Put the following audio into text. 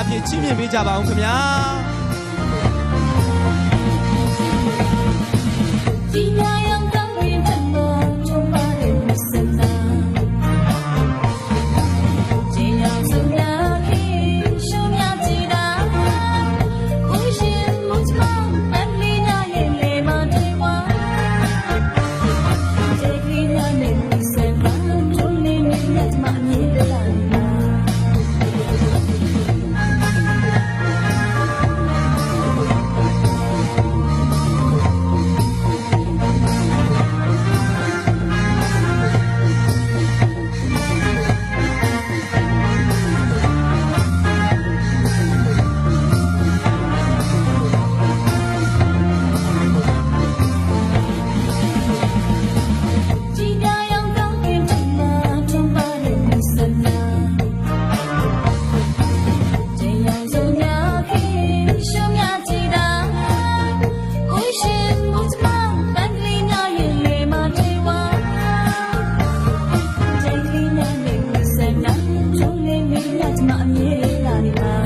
အဖြစ်ချီးမြှင့်ပေးကြပါအောင်ခင်ဗျာ မြေလေးလာနေတာ